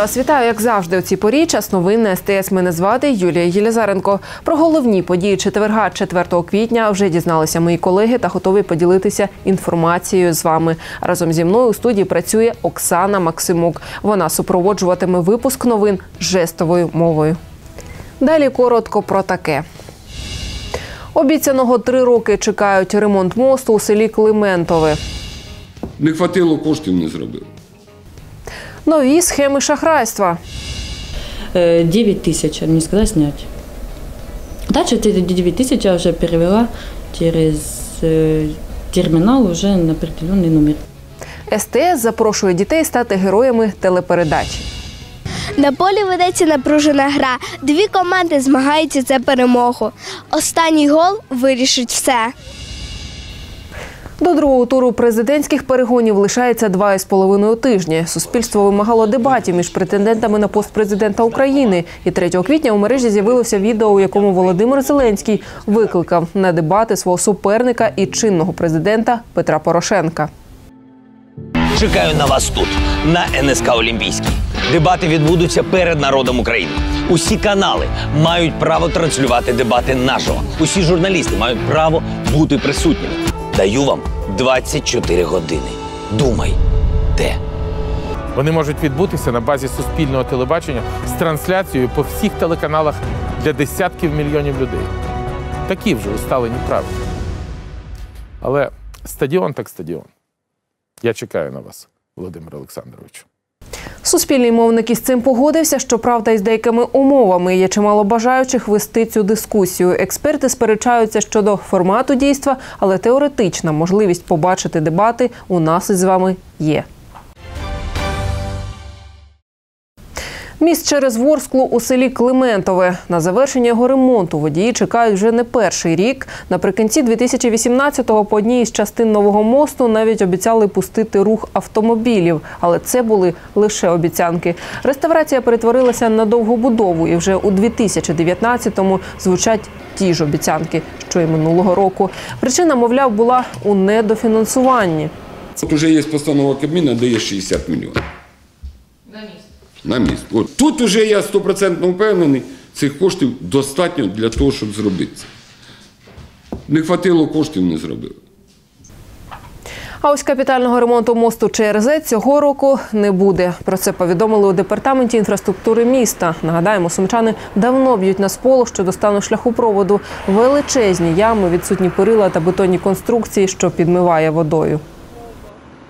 Я вас вітаю, як завжди, у цій порі. Час новин СТС. Мене звати Юлія Єлізаренко. Про головні події четверга, 4 квітня, вже дізналися мої колеги та готові поділитися інформацією з вами. Разом зі мною у студії працює Оксана Максимук. Вона супроводжуватиме випуск новин жестовою мовою. Далі коротко про таке. Обіцяного три роки чекають ремонт мосту у селі Климентове. Не хватило коштів, не зробив Нові схеми шахрайства. Э, 9 тысяч, мне сказали снять. Дальше эти 9 тысяч я уже перевела через э, терминал уже на определенный номер. СТС запрошує дітей стати героями телепередачі. На полі ведеться напружена гра. Дві команди змагаються за перемогу. Останній гол вирішить все. До другого туру президентських перегонів лишається два із половиною тижні. Суспільство вимагало дебатів між претендентами на пост президента України. І 3 квітня у мережі з'явилося відео, у якому Володимир Зеленський викликав на дебати свого суперника і чинного президента Петра Порошенка. Чекаю на вас тут, на НСК Олімпійський. Дебати відбудуться перед народом України. Усі канали мають право транслювати дебати наживо. Усі журналісти мають право бути присутніми. Даю вам 24 години. Думай, де. Вони можуть відбутися на базі суспільного телебачення з трансляцією по всіх телеканалах для десятків мільйонів людей. Такі вже усталені правила. Але стадіон так стадіон. Я чекаю на вас, Володимир Олександрович. Суспільний мовник із цим погодився. Щоправда, із деякими умовами є чимало бажаючих вести цю дискусію. Експерти сперечаються щодо формату дійства, але теоретична можливість побачити дебати у нас із вами є. Міст через Ворсклу у селі Климентове. На завершення його ремонту водії чекають вже не перший рік. Наприкінці 2018-го по одній із частин нового мосту навіть обіцяли пустити рух автомобілів, але це були лише обіцянки. Реставрація перетворилася на довгу будову, і вже у 2019-му звучать ті ж обіцянки, що й минулого року. Причина, мовляв, була у недофінансуванні. От уже є постанова Кабміна, де є 60 мільйонів. На міст. От. Тут уже я стопроцентно впевнений, цих коштів достатньо для того, щоб зробити це. Не хватило коштів, не зробили. А ось капітального ремонту мосту ЧРЗ цього року не буде. Про це повідомили у департаменті інфраструктури міста. Нагадаємо, сумчани давно б'ють на сполох щодо стану шляхопроводу. Величезні ями, відсутні перила та бетонні конструкції, що підмиває водою.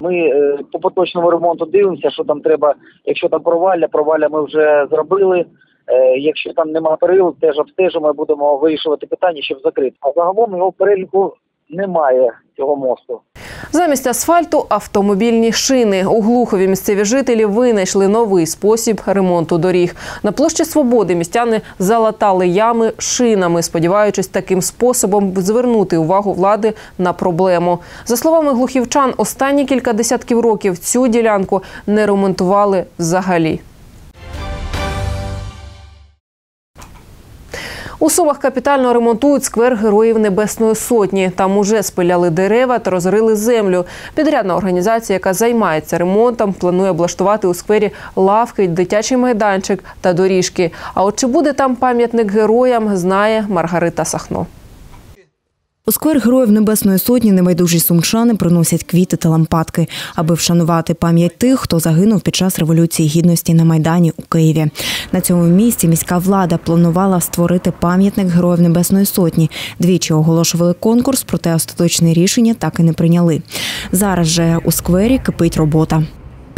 Ми е, по поточному ремонту дивимося, що там треба. Якщо там провалля, провалля ми вже зробили. Е, Якщо там нема перил, теж обстежимо, будемо вирішувати питання, щоб закрити. А загалом його переліку немає цього мосту. Замість асфальту автомобільні шини. У Глухові місцеві жителі винайшли новий спосіб ремонту доріг. На площі Свободи містяни залатали ями шинами, сподіваючись таким способом звернути увагу влади на проблему. За словами глухівчан, останні кілька десятків років цю ділянку не ремонтували взагалі. У Сумах капітально ремонтують сквер Героїв Небесної Сотні. Там уже спиляли дерева та розрили землю. Підрядна організація, яка займається ремонтом, планує облаштувати у сквері лавки, дитячий майданчик та доріжки. А от чи буде там пам'ятник героям, знає Маргарита Сахно. У сквер Героїв Небесної Сотні небайдужі сумчани приносять квіти та лампадки, аби вшанувати пам'ять тих, хто загинув під час Революції Гідності на Майдані у Києві. На цьому місці міська влада планувала створити пам'ятник Героїв Небесної Сотні. Двічі оголошували конкурс, проте остаточне рішення так і не прийняли. Зараз же у сквері кипить робота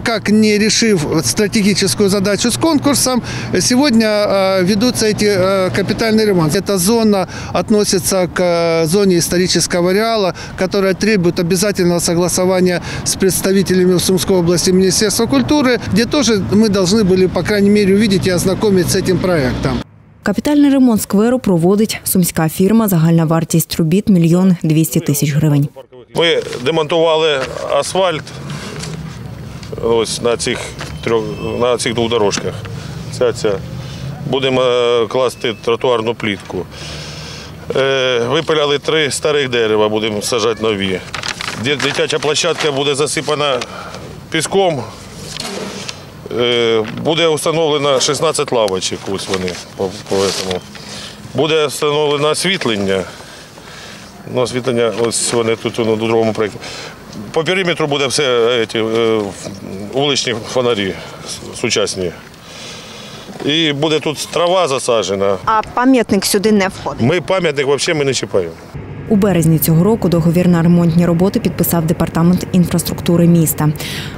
Как не решив стратегическую задачу с конкурсом, сегодня э, ведутся эти э, капитальные ремонты. Эта зона относится к э, зоне исторического ареала, которая требует обязательного согласования с представителями в Сумской области Министерства культуры, где тоже мы должны были, по крайней мере, увидеть и ознакомить с этим проектом. Капітальний ремонт скверу проводить сумська фірма. Загальна вартість робіт – мільйон двісті тисяч гривень. Ми демонтували асфальт ось на цих трьох на цих двох дорожках. Ця, ця. Будемо е, класти тротуарну плітку. Е, Випиляли три старих дерева, будемо саджати нові. Дитяча площадка буде засипана піском. Е, Буде встановлено 16 лавочок, ось вони по, по этому. Буде встановлено освітлення. Ну, освітлення, ось вони тут на другому проєкті. По периметру буде все ці, е, вуличні фонарі сучасні. І буде тут трава засаджена. А пам'ятник сюди не входить. Ми пам'ятник взагалі ми не чіпаємо. У березні цього року договір на ремонтні роботи підписав департамент інфраструктури міста.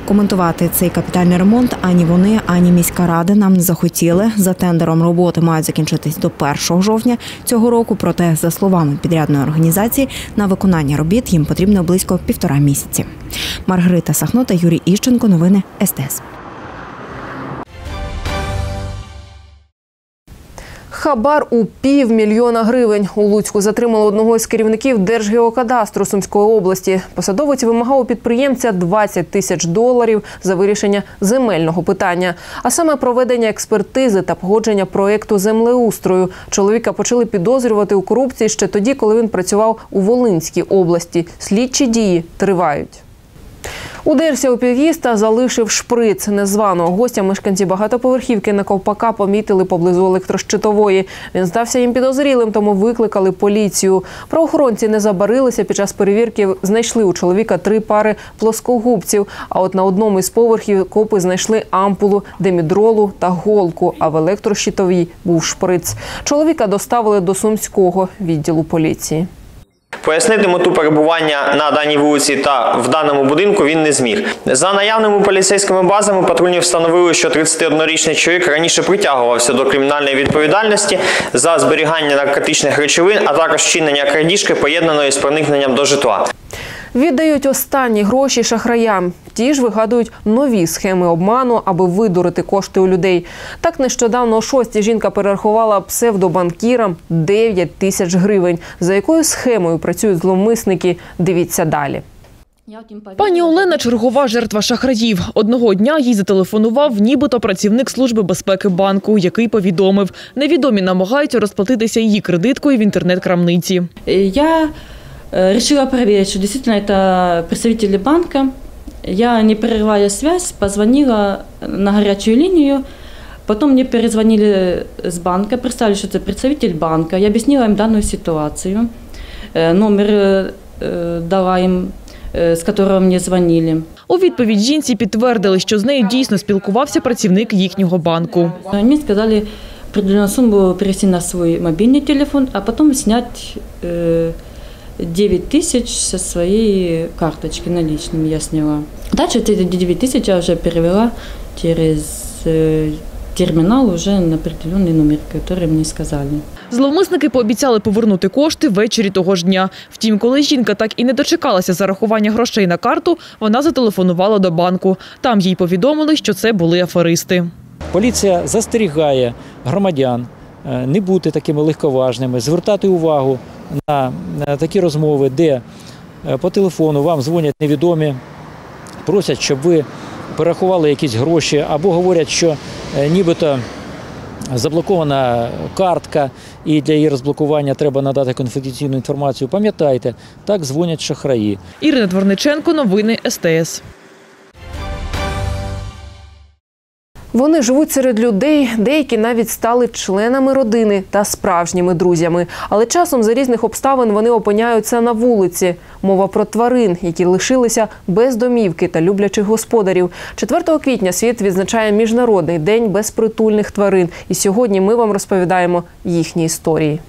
Коментувати цей капітальний ремонт ані вони, ані міська рада нам не захотіли. За тендером роботи мають закінчитись до 1 жовтня цього року. Проте, за словами підрядної організації, на виконання робіт їм потрібно близько півтора місяці. Маргарита Сахно та Юрій Іщенко. Новини СТС. Хабар у півмільйона гривень. У Луцьку затримали одного із керівників Держгеокадастру Сумської області. Посадовець вимагав у підприємця 20 тисяч доларів за вирішення земельного питання, а саме проведення експертизи та погодження проєкту землеустрою. Чоловіка почали підозрювати у корупції ще тоді, коли він працював у Волинській області. Слідчі дії тривають. У Дерсі опівіста залишив шприц незваного гостя. Мешканці багатоповерхівки на ковпака помітили поблизу електрощитової. Він здався їм підозрілим, тому викликали поліцію. Правоохоронці не забарилися. Під час перевірки знайшли у чоловіка три пари плоскогубців. А от на одному із поверхів копи знайшли ампулу демідролу та голку. А в електрощитовій був шприц. Чоловіка доставили до сумського відділу поліції. Пояснити мету перебування на даній вулиці та в даному будинку він не зміг. За наявними поліцейськими базами патрульні встановили, що 31-річний чоловік раніше притягувався до кримінальної відповідальності за зберігання наркотичних речовин, а також вчинення крадіжки, поєднаної з проникненням до житла. Віддають останні гроші шахраям. Ті ж вигадують нові схеми обману, аби видурити кошти у людей. Так нещодавно о шостій жінка перерахувала псевдобанкірам 9 тисяч гривень. За якою схемою працюють зловмисники? Дивіться далі. Пані Олена чергова жертва шахраїв. Одного дня їй зателефонував нібито працівник служби безпеки банку, який повідомив, невідомі намагаються розплатитися її кредиткою в інтернет-крамниці. Я э, решила проверить, что действительно это представители банка. Я, не прерывая связь, позвонила на горячую линию. Потом мне перезвонили с банка, представили, что это представитель банка. Я объяснила им данную ситуацию. Э, Номер э, э, дала им, э, с которого мне звонили. У відповідь жінці підтвердили, що з нею дійсно спілкувався працівник їхнього банку. Мне сказали определенную сумму перевести на свой мобильный телефон, а потом снять э, 9 тысяч со своей карточки наличными я сняла. Дальше эти 9 тысяч я уже перевела через э, терминал уже на определенный номер, который мне сказали. Зловмисники пообіцяли повернути кошти ввечері того ж дня. Втім, коли жінка так і не дочекалася зарахування грошей на карту, вона зателефонувала до банку. Там їй повідомили, що це були аферисти. Поліція застерігає громадян е, не бути такими легковажними, звертати увагу на е, такі розмови, де е, по телефону вам дзвонять невідомі, просять, щоб ви перерахували якісь гроші, або говорять, що е, нібито заблокована картка, і для її розблокування треба надати конфіденційну інформацію. Пам'ятайте, так дзвонять шахраї. Ірина Дворниченко, новини СТС. Вони живуть серед людей, деякі навіть стали членами родини та справжніми друзями. Але часом за різних обставин вони опиняються на вулиці. Мова про тварин, які лишилися без домівки та люблячих господарів. 4 квітня світ відзначає міжнародний день безпритульних тварин. І сьогодні ми вам розповідаємо їхні історії.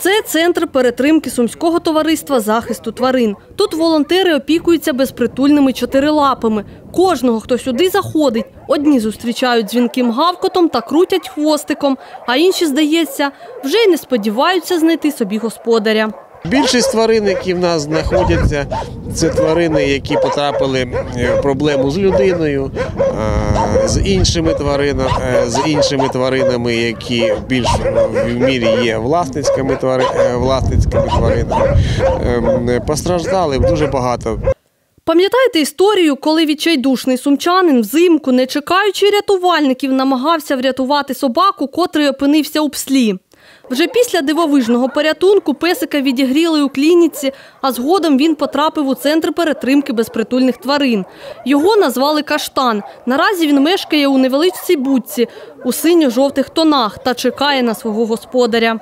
Це центр перетримки сумського товариства захисту тварин. Тут волонтери опікуються безпритульними чотирилапами. Кожного, хто сюди заходить, одні зустрічають дзвінким гавкотом та крутять хвостиком, а інші, здається, вже й не сподіваються знайти собі господаря. Більшість тварин, які в нас знаходяться, це тварини, які потрапили е, в проблему з людиною, е, з іншими тваринами, з іншими тваринами, які більш в мірі є власницькими твари- е, власницькими тваринами. Ем, Постраждали дуже багато. Пам'ятаєте історію, коли відчайдушний сумчанин взимку, не чекаючи рятувальників, намагався врятувати собаку, котрий опинився у пслі? Вже після дивовижного порятунку песика відігріли у клініці, а згодом він потрапив у центр перетримки безпритульних тварин. Його назвали Каштан. Наразі він мешкає у невеличкій будці у синьо-жовтих тонах та чекає на свого господаря.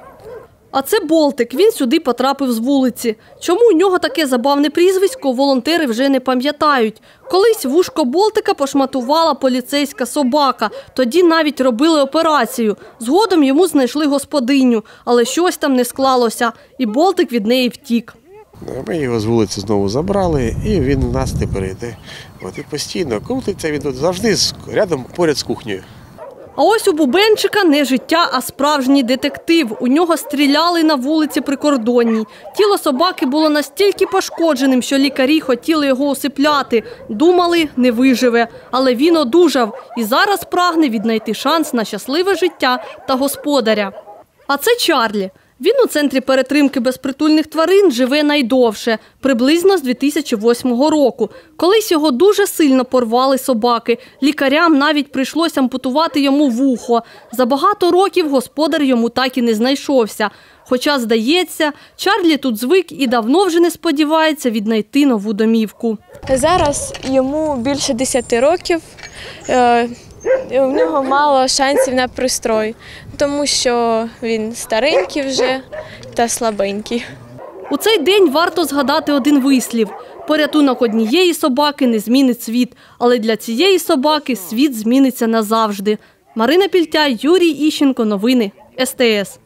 А це Болтик. Він сюди потрапив з вулиці. Чому у нього таке забавне прізвисько, волонтери вже не пам'ятають. Колись вушко Болтика пошматувала поліцейська собака. Тоді навіть робили операцію. Згодом йому знайшли господиню, але щось там не склалося, і Болтик від неї втік. Ми його з вулиці знову забрали, і він у нас тепер йде. От і постійно крутиться він тут завжди рядом поряд з кухнею. А ось у Бубенчика не життя, а справжній детектив. У нього стріляли на вулиці прикордонній. Тіло собаки було настільки пошкодженим, що лікарі хотіли його осипляти. Думали, не виживе. Але він одужав і зараз прагне віднайти шанс на щасливе життя та господаря. А це Чарлі. Він у центрі перетримки безпритульних тварин живе найдовше, приблизно з 2008 року. Колись його дуже сильно порвали собаки. Лікарям навіть прийшлося ампутувати йому вухо. За багато років господар йому так і не знайшовся. Хоча, здається, Чарлі тут звик і давно вже не сподівається віднайти нову домівку. Зараз йому більше 10 років. Е, У нього мало шансів на пристрой, тому що він старенький вже та слабенький. У цей день варто згадати один вислів. Порятунок однієї собаки не змінить світ, але для цієї собаки світ зміниться назавжди. Марина Пільтя, Юрій Іщенко. Новини СТС.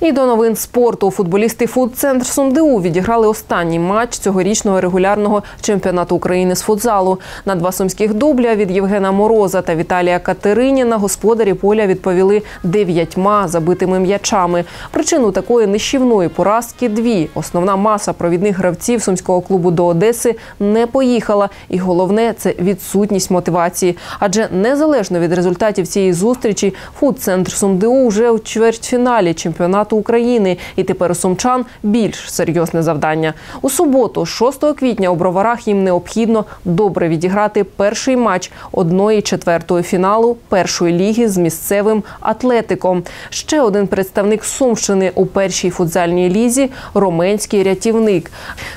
І до новин спорту футболісти фудцентр СумДУ відіграли останній матч цьогорічного регулярного чемпіонату України з футзалу. На два сумських дубля від Євгена Мороза та Віталія Катериніна господарі поля відповіли дев'ятьма забитими м'ячами. Причину такої нищівної поразки дві. Основна маса провідних гравців сумського клубу до Одеси не поїхала. І головне це відсутність мотивації. Адже незалежно від результатів цієї зустрічі, фудцентр СумДУ вже у чвертьфіналі чемпіонату України. І тепер у сумчан більш серйозне завдання. У суботу, 6 квітня, у броварах їм необхідно добре відіграти перший матч одної четвертої фіналу першої ліги з місцевим атлетиком. Ще один представник Сумщини у першій футзальній лізі роменський рятівник.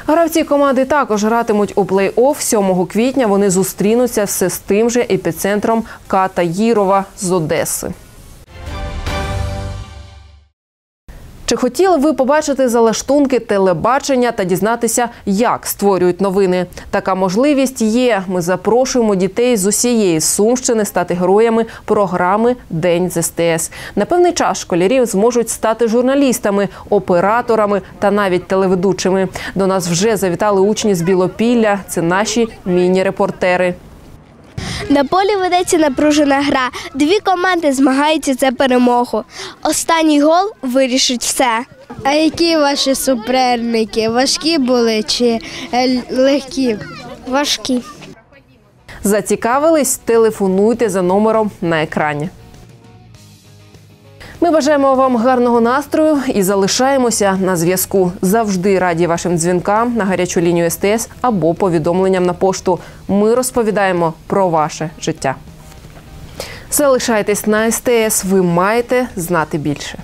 Гравці команди також гратимуть у плей-офф 7 квітня. Вони зустрінуться все з тим же епіцентром Ката Їрова з Одеси. Чи хотіли ви побачити залаштунки телебачення та дізнатися, як створюють новини? Така можливість є. Ми запрошуємо дітей з усієї Сумщини стати героями програми День з СТС. На певний час школярів зможуть стати журналістами, операторами та навіть телеведучими. До нас вже завітали учні з Білопілля. Це наші міні-репортери. На полі ведеться напружена гра. Дві команди змагаються за перемогу. Останній гол вирішить все. А які ваші суперники? Важкі були чи е, легкі? Важкі. Зацікавились? Телефонуйте за номером на екрані. Ми бажаємо вам гарного настрою і залишаємося на зв'язку. Завжди раді вашим дзвінкам на гарячу лінію СТС або повідомленням на пошту. Ми розповідаємо про ваше життя. Залишайтесь на СТС. Ви маєте знати більше.